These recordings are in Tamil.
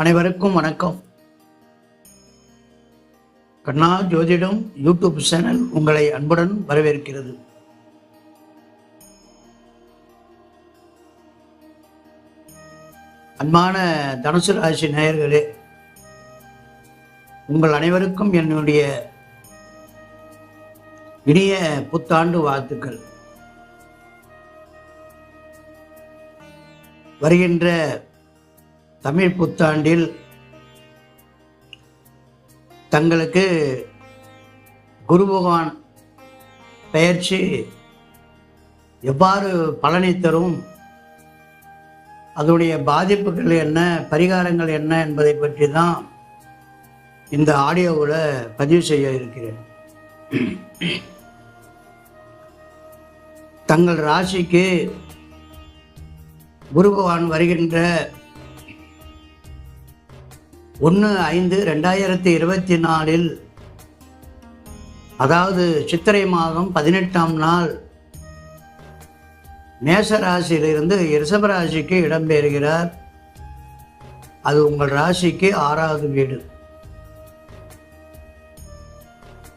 அனைவருக்கும் வணக்கம். கண்ணா ஜோதிடம் யூடியூப் சேனல் உங்களை அன்புடன் வரவேற்கிறது. அன்பான தனுசு ராசி நேயர்களே உங்கள் அனைவருக்கும் என்னுடைய இனிய புத்தாண்டு வாழ்த்துக்கள். வருகின்ற தமிழ் புத்தாண்டில் தங்களுக்கு குரு பகவான் பெயர்ச்சி எவ்வாறு பலனை தரும்? அதனுடைய பாதிப்புகள் என்ன? பரிகாரங்கள் என்ன என்பதை பற்றி தான் இந்த ஆடியோவில் பதிவு செய்ய இருக்கிறேன். தங்கள் ராசிக்கு குரு பகவான் வருகின்ற ஒன்று ஐந்து ரெண்டாயிரத்தி இருபத்தி நாலில் அதாவது சித்திரை மாதம் பதினெட்டாம் நாள் மேச ராசியிலிருந்து ரிஷப ராசிக்கு இடம்பெறுகிறார் அது உங்கள் ராசிக்கு ஆறாவது வீடு.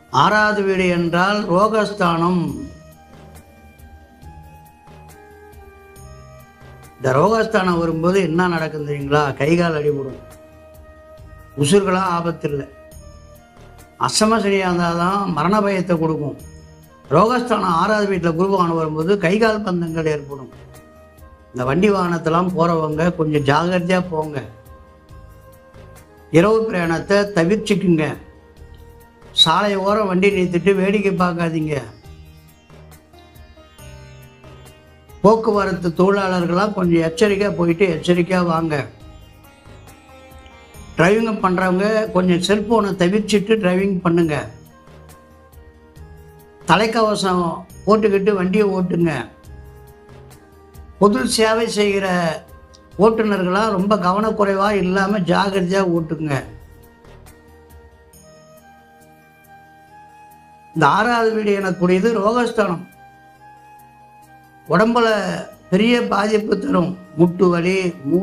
ஆறாவது வீடு என்றால் ரோகஸ்தானம். இந்த ரோகஸ்தானம் வரும்போது என்ன நடக்கும் தெரியுங்களா? கை கால் அடிபடும். உசுர்களாக ஆபத்து இல்லை அசம சரியாக இருந்தால் தான் மரண பயத்தை கொடுக்கும். ரோகஸ்தானம் ஆறாவது வீட்டில் குருபவானம் வரும்போது கை கால் பந்தங்கள் ஏற்படும். இந்த வண்டி வாகனத்தெல்லாம் போகிறவங்க கொஞ்சம் ஜாகிரதையாக போங்க. இரவு பிரயாணத்தை தவிர்த்துக்குங்க. சாலை ஓரம் வண்டி நிறுத்திட்டு வேடிக்கை பார்க்காதீங்க. போக்குவரத்து தொழிலாளர்களாக கொஞ்சம் எச்சரிக்கையாக போயிட்டு எச்சரிக்கையாக வாங்க. டிரைவிங் பண்ணுறவங்க கொஞ்சம் செல்ஃபோனை தவிர்த்துட்டு டிரைவிங் பண்ணுங்க. தலைக்கவசம் போட்டுக்கிட்டு வண்டியை ஓட்டுங்க. பொது சேவை செய்கிற ஓட்டுநர்களாக ரொம்ப கவனக்குறைவாக இல்லாமல் ஜாகிரதையாக ஓட்டுங்க. இந்த ஆறாவது வீடு எனக்கூடியது ரோகஸ்தானம். உடம்புல பெரிய பாதிப்பு தரும். முட்டு வலி மூ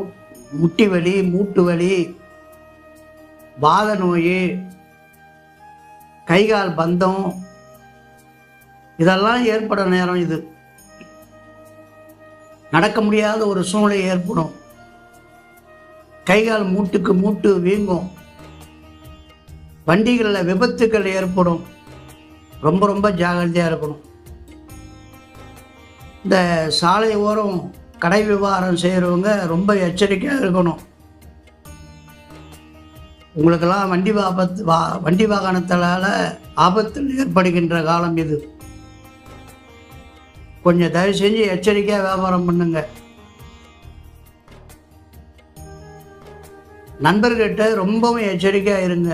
முட்டி வலி மூட்டு வலி வாத நோய் கைகால் பந்தம் இதெல்லாம் ஏற்பட நேரம் இது. நடக்க முடியாத ஒரு சூழ்நிலை ஏற்படும். கைகால் மூட்டுக்கு மூட்டு வீங்கும். வண்டிகளில் விபத்துக்கள் ஏற்படும். ரொம்ப ரொம்ப ஜாகிரதையாக இருக்கணும். இந்த சாலை ஓரம் கடை விவகாரம் செய்கிறவங்க ரொம்ப எச்சரிக்கையாக இருக்கணும். உங்களுக்கெல்லாம் வண்டி ஆபத்து வா வண்டி வாகனத்தால் ஆபத்தில் ஏற்படுகின்ற காலம் இது. கொஞ்சம் தயவு செஞ்சு எச்சரிக்கையாக வியாபாரம் பண்ணுங்க. நண்பர்கிட்ட ரொம்பவும் எச்சரிக்கையாக இருங்க.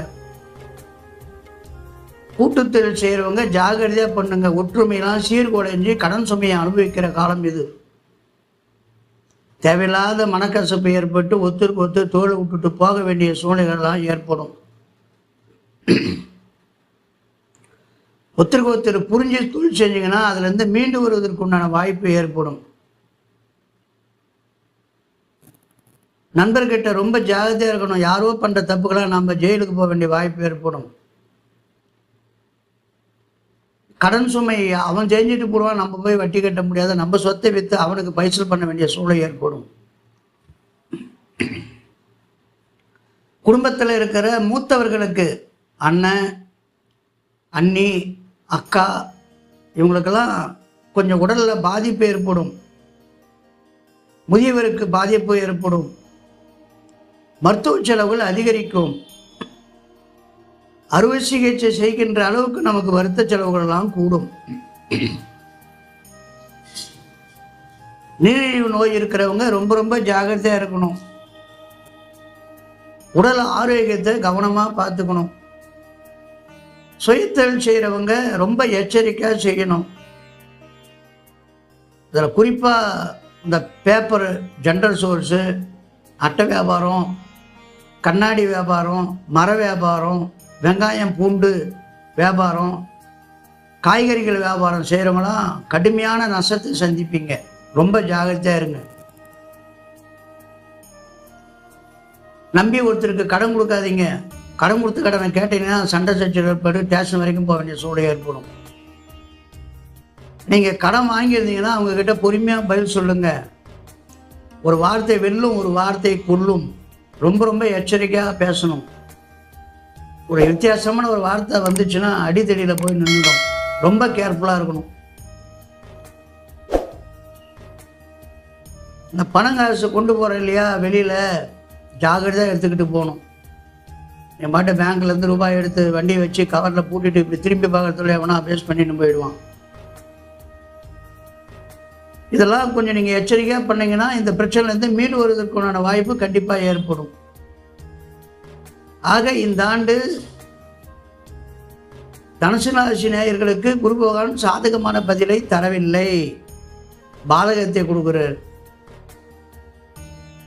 கூட்டுத்தொழில் செய்கிறவங்க ஜாகிரதையாக பண்ணுங்க. ஒற்றுமையெல்லாம் சீர்குலைஞ்சு கடன் சுமையை அனுபவிக்கிற காலம் இது. தேவையில்லாத மனக்கசப்பு ஏற்பட்டு ஒத்துருக்கு ஒத்து தோலை விட்டுட்டு போக வேண்டிய சூழ்நிலைகள்லாம் ஏற்படும். ஒருத்தருக்கு ஒருத்தர் புரிஞ்சு தொழில் செஞ்சீங்கன்னா அதுலேருந்து மீண்டு வருவதற்கு உண்டான வாய்ப்பு ஏற்படும். நண்பர்கிட்ட ரொம்ப ஜாகிரதையாக இருக்கணும். யாரோ பண்ணுற தப்புக்கெல்லாம் நம்ம ஜெயிலுக்கு போக வேண்டிய வாய்ப்பு ஏற்படும். கடன் சுமை அவன் செஞ்சுட்டு போடுவான் நம்ம போய் வட்டி கட்ட முடியாத. நம்ம சொத்தை விற்று அவனுக்கு பைசல் பண்ண வேண்டிய சூழல் ஏற்படும். குடும்பத்தில் இருக்கிற மூத்தவர்களுக்கு அண்ணன் அண்ணி அக்கா இவங்களுக்கெல்லாம் கொஞ்சம் உடலில் பாதிப்பு ஏற்படும். முதியவருக்கு பாதிப்பு ஏற்படும். மருத்துவ செலவுகள் அதிகரிக்கும். அறுவை சிகிச்சை செய்கின்ற அளவுக்கு நமக்கு வருத்த செலவுகள் எல்லாம் கூடும். நீரிழிவு நோய் இருக்கிறவங்க ரொம்ப ரொம்ப ஜாகிரதையாக இருக்கணும். உடல் ஆரோக்கியத்தை கவனமாக பார்த்துக்கணும். சுயத்தொழில் செய்கிறவங்க ரொம்ப எச்சரிக்கையாக செய்யணும். இதில் குறிப்பாக இந்த பேப்பர் ஜென்ரல் சோர்ஸு அட்டை வியாபாரம் கண்ணாடி வியாபாரம் மர வியாபாரம் வெங்காயம் பூண்டு வியாபாரம் காய்கறிகள் வியாபாரம் செய்கிறவங்களாம் கடுமையான நஷ்டத்தை சந்திப்பீங்க. ரொம்ப ஜாகிரதையாக இருங்க. நம்பி ஒருத்தருக்கு கடன் கொடுக்காதீங்க. கடன் கொடுத்து கடனை கேட்டீங்கன்னா சண்டை சச்சரவு ஏற்பாடு ஸ்டேஷன் வரைக்கும் போக வேண்டிய சூழல் ஏற்படும். நீங்கள் கடன் வாங்கியிருந்தீங்கன்னா அவங்கக்கிட்ட பொறுமையாக பதில் சொல்லுங்கள் ஒரு வார்த்தை வெல்லும் ஒரு வார்த்தை கொல்லும். ரொம்ப ரொம்ப எச்சரிக்கையாக பேசணும். ஒரு வித்தியாசமான ஒரு வார்த்தை வந்துச்சுன்னா அடித்தடியில் போய் நின்றுடும். ரொம்ப கேர்ஃபுல்லாக இருக்கணும். இந்த பணம் காசு கொண்டு போகிறோம் இல்லையா வெளியில் ஜாகிரதையாக எடுத்துக்கிட்டு போகணும். என் பாட்டு பேங்க்லேருந்து ரூபாய் எடுத்து வண்டியை வச்சு கவரில் பூட்டிட்டு இப்படி திரும்பி பார்க்குறதுல எவனா பேஸ் பண்ணிட்டு போயிடுவான். இதெல்லாம் கொஞ்சம் நீங்கள் எச்சரிக்கையாக பண்ணிங்கன்னா இந்த பிரச்சனைலேருந்து மீண்டு வருவதற்குண்டான வாய்ப்பு கண்டிப்பாக ஏற்படும். ஆக இந்த ஆண்டு தனுசு ராசி நேயர்களுக்கு குரு பகவான் சாதகமான பதிலை தரவில்லை. பாதகத்தை கொடுக்குறார்.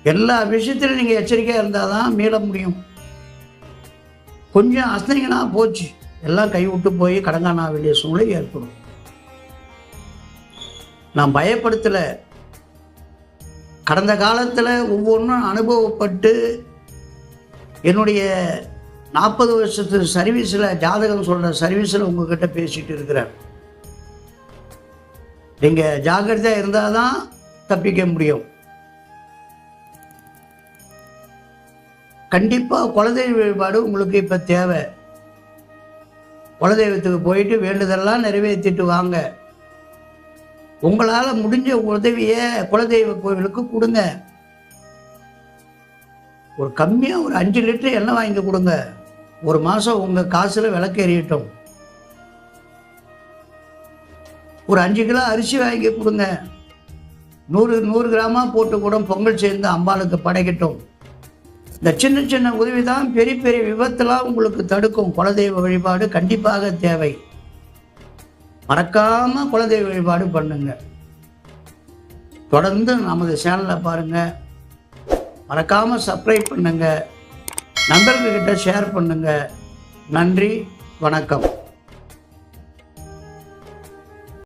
எல்லா விஷயத்திலும் நீங்கள் எச்சரிக்கையாக இருந்தால் தான் மீள முடியும். கொஞ்சம் அசைங்கன்னா போச்சு. எல்லாம் கைவிட்டு போய் கடங்கானா வேண்டிய சூழ்நிலை ஏற்படும். நான் பயப்படுத்தலை. கடந்த காலத்தில் ஒவ்வொன்றும் அனுபவப்பட்டு என்னுடைய நாற்பது வருஷத்து சர்வீஸில் ஜாதகம் சொல்கிற சர்வீஸில் உங்ககிட்ட பேசிட்டு இருக்கிறேன். நீங்கள் ஜாக்கிரதையாக இருந்தால் தான் தப்பிக்க முடியும். கண்டிப்பாக குலதெய்வ வழிபாடு உங்களுக்கு இப்போ தேவை. குலதெய்வத்துக்கு போயிட்டு வேண்டுதெல்லாம் நிறைவேற்றிட்டு வாங்க. உங்களால் முடிஞ்ச உதவியை குலதெய்வ கோவிலுக்கு கொடுங்க. ஒரு கம்மியாக ஒரு அஞ்சு லிட்டர் எண்ணெய் வாங்கி கொடுங்க. ஒரு மாதம் உங்கள் காசில் விளக்கு எறியட்டும் ஒரு அஞ்சு கிலோ அரிசி வாங்கி கொடுங்க. நூறு நூறு கிராமாக போட்டு கூட பொங்கல் சேர்ந்து அம்பாளுக்கு படைக்கட்டும். இந்த சின்ன சின்ன உதவி தான் பெரிய பெரிய விபத்தெல்லாம் உங்களுக்கு தடுக்கும். குலதெய்வ வழிபாடு கண்டிப்பாக தேவை. மறக்காமல் குலதெய்வ வழிபாடு பண்ணுங்க. தொடர்ந்து நமது சேனலை பாருங்கள் மறக்காமல் சப்ஸ்கிரைப் பண்ணுங்கள் நண்பர்கள்கிட்ட ஷேர் பண்ணுங்கள் நன்றி வணக்கம்.